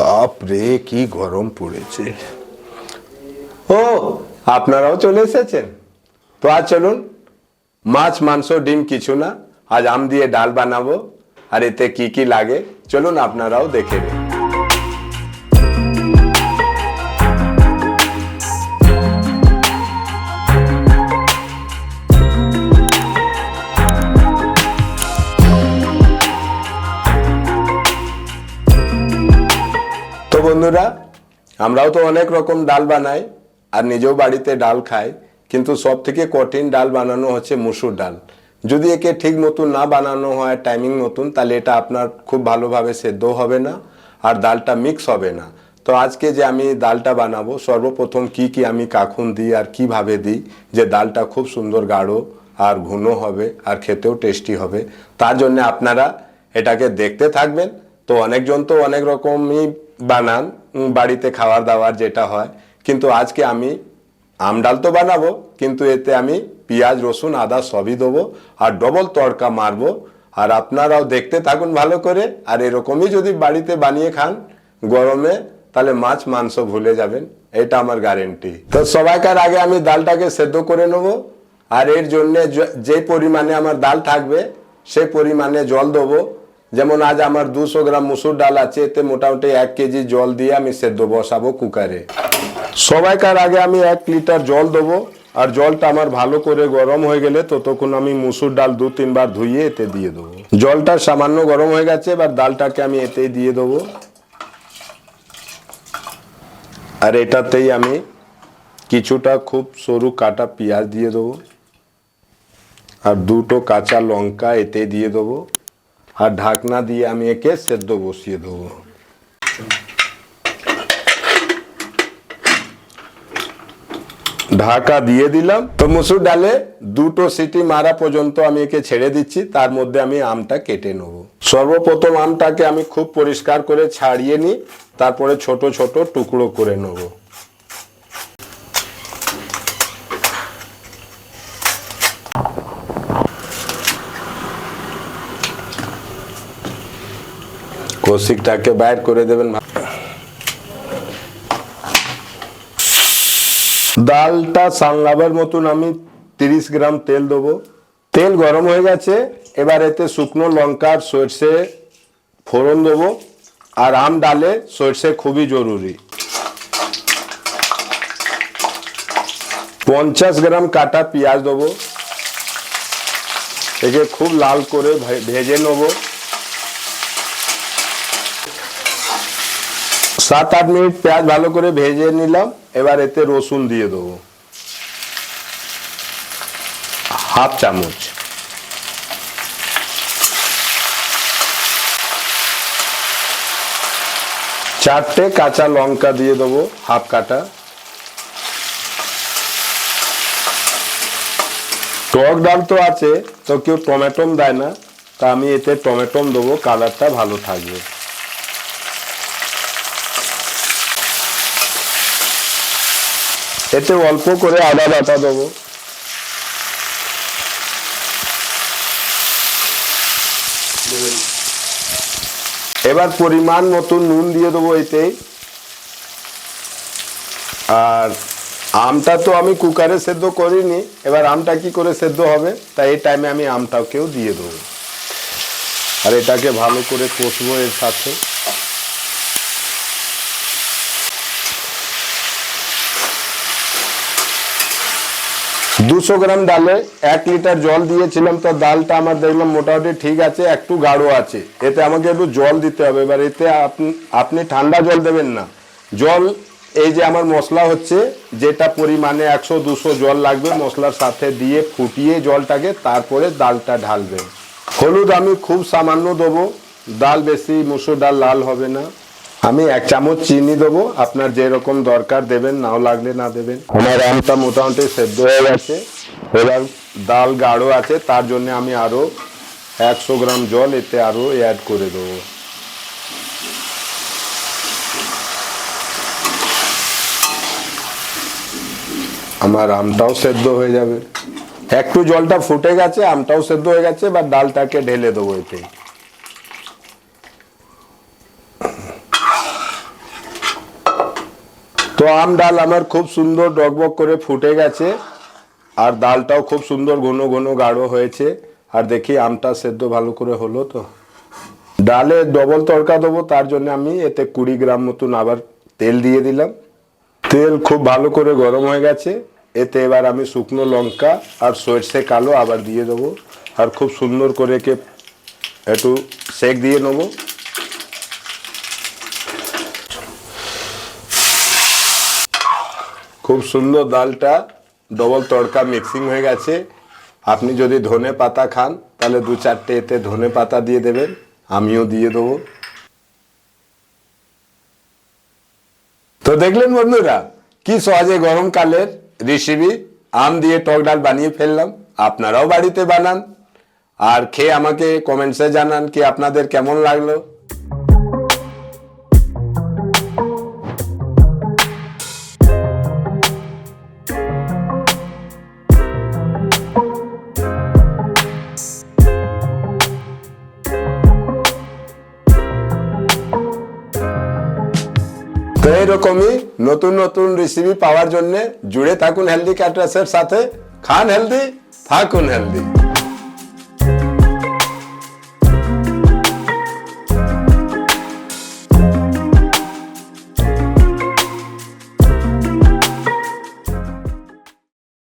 বাপ রে, কি গরম পড়েছে। ও, আপনারাও চলে এসেছেন? তো আজ চলুন, মাছ, মাংস, ডিম কিছু না, আজ আম দিয়ে ডাল বানাবো, আর এতে কি কি লাগে, চলুন আপনারাও দেখে নিন। বন্ধুরা, আমরাও তো অনেক রকম ডাল বানাই আর নিজেও বাড়িতে ডাল খাই, কিন্তু সব থেকে কঠিন ডাল বানানো হচ্ছে মুসুর ডাল। যদি একে ঠিক মতন না বানানো হয় টাইমিং মতন, তাহলে এটা আপনার খুব ভালোভাবে সেদ্ধ হবে না আর ডালটা মিক্স হবে না। তো আজকে যে আমি ডালটা বানাবো, সর্বপ্রথম কি কি আমি কাখুন দিই আর কীভাবে দিই, যে ডালটা খুব সুন্দর গাঢ় আর ঘন হবে আর খেতেও টেস্টি হবে, তার জন্য আপনারা এটাকে দেখতে থাকবেন। তো অনেকজন তো অনেক রকমই বানান বাড়িতে খাওয়ার দাওয়ার যেটা হয়। কিন্তু আজকে আমি আম ডাল তো বানাবো, কিন্তু এতে আমি পেঁয়াজ, রসুন, আদা সবই দেবো আর ডবল তড়কা মারবো। আর আপনারাও দেখতে থাকুন ভালো করে। আর এরকমই যদি বাড়িতে বানিয়ে খান গরমে, তাহলে মাছ মাংস ভুলে যাবেন। এটা আমার গ্যারেন্টি তো সবাইকার আগে আমি ডালটাকে সেদ্ধ করে নেব। আর এর জন্যে যে পরিমাণে আমার ডাল থাকবে সেই পরিমাণে জল দেবো। যেমন আজ আমার দুশো গ্রাম মুসুর ডাল আছে, এতে মোটামুটি এক কেজি জল দিয়ে আমি সেদ্ধ বসাবো কুকারে। সবাইকার আগে আমি এক লিটার জল দেবো, আর জলটা আমার ভালো করে গরম হয়ে গেলে ততক্ষণ আমি মুসুর ডাল দু তিনবার ধুইয়ে এতে দিয়ে দেবো। জলটা সামান্য গরম হয়ে গেছে, এবার ডালটাকে আমি এতেই দিয়ে দেবো। আর এটাতেই আমি কিছুটা খুব সরু কাটা পেঁয়াজ দিয়ে দেবো, আর দুটো কাঁচা লঙ্কা এতে দিয়ে দেবো। আর ঢাকনা দিয়ে আমি একে সেদ্ধ বসিয়ে দেবো। ঢাকা দিয়ে দিলাম। তো মুসুর ডালে দুটো সিটি মারা পর্যন্ত আমি একে ছেড়ে দিচ্ছি, তার মধ্যে আমি আমটা কেটে নেব। সর্বপ্রথম আমটাকে আমি খুব পরিষ্কার করে ছাড়িয়ে নিই, তারপরে ছোট ছোট টুকরো করে নেব। কৌশিকটাকে বাইর করে দেবেন। ডালটা সাংলাবার মতন আমি তিরিশ গ্রাম তেল দেবো। তেল গরম হয়ে গেছে, এবার এতে শুকনো লঙ্কার সর্ষে ফোড়ন দেবো। আর আম ডালে সর্ষে খুবই জরুরি। পঞ্চাশ গ্রাম কাটা পেঁয়াজ দেবো। একে খুব লাল করে ভেজে নেব। সাত আট মিনিট পেঁয়াজ ভালো করে ভেজে নিলাম, এবার এতে রসুন দিয়ে দেবো। হাফ চামচ। চারটে কাঁচা লঙ্কা দিয়ে দেবো, হাফ কাটা। টক ডাল তো আছে, তো কেউ টমেটোম দেয় না, তা আমি এতে টমেটোম দেবো, কালারটা ভালো থাকবে। এতে অল্প করে আদা বাটা দেবো। এবার পরিমাণ মতো নুন দিয়ে দেবো এতেই আর আমটা তো আমি কুকারে সেদ্ধ করিনি, এবার আমটা কি করে সেদ্ধ হবে? তাই এই টাইমে আমি আমটাকেও দিয়ে দেবো। আর এটাকে ভালো করে কষবো এর সাথে। দুশো গ্রাম ডালে এক লিটার জল দিয়েছিলাম। তো ডালটা আমার দেখলাম মোটামুটি ঠিক আছে, একটু গাঢ় আছে। এতে আমাকে একটু জল দিতে হবে। এবার এতে আপনি ঠান্ডা জল দেবেন না। জল, এই যে আমার মশলা হচ্ছে, যেটা পরিমাণে একশো, দুশো জল লাগবে, মশলার সাথে দিয়ে ফুটিয়ে জলটাকে তারপরে ডালটা ঢালবেন। হলুদ আমি খুব সামান্য দেবো। ডাল বেশি মুসুর ডাল লাল হবে না। আমি এক চামচ চিনি দেবো। আপনার যেরকম দরকার দেবেন, নাও লাগলে না দেবেন। আমার আমটা মোটামুটি সেদ্ধ হয়ে গেছে। এবার ডাল গাঢ় আছে, তার জন্য আমি আরও একশো গ্রাম জল এতে আরও অ্যাড করে দেবো। আমার আমটাও সেদ্ধ হয়ে যাবে। একটু জলটা ফুটে গেছে, আমটাও সেদ্ধ হয়ে গেছে, এবার ডালটাকে ঢেলে দেবো এতে। তো আম ডাল আমার খুব সুন্দর ডকবক করে ফুটে গেছে, আর ডালটাও খুব সুন্দর ঘন ঘন গাঢ় হয়েছে, আর দেখি আমটা সেদ্ধ ভালো করে হলো তো। ডালে ডবল তড়কা দেবো, তার জন্য আমি এতে কুড়ি গ্রাম মতন আবার তেল দিয়ে দিলাম। তেল খুব ভালো করে গরম হয়ে গেছে, এতে এবার আমি শুকনো লঙ্কা আর সর্ষে কালো আবার দিয়ে দেবো, আর খুব সুন্দর করে কে একটু সেক দিয়ে নেব। খুব সুন্দর ডালটা ডবল তড়কা মিক্সিং হয়ে গেছে। আপনি যদি ধনে পাতা খান, তাহলে দু চারটে এতে ধনে পাতা দিয়ে দেবেন, আমিও দিয়ে দেবো। তো দেখলেন বন্ধুরা, কি সহজে গরমকালের রেসিপি আম দিয়ে টক ডাল বানিয়ে ফেললাম। আপনারাও বাড়িতে বানান। আর খেয়ে আমাকে কমেন্টসে জানান, কি আপনাদের কেমন লাগল। তো এইরকমই নতুন নতুন রেসিপি পাওয়ার জন্য জুড়ে থাকুন হেলদি ক্যাটারাসের সাথে। খান হেলদি থাকুন হেলদি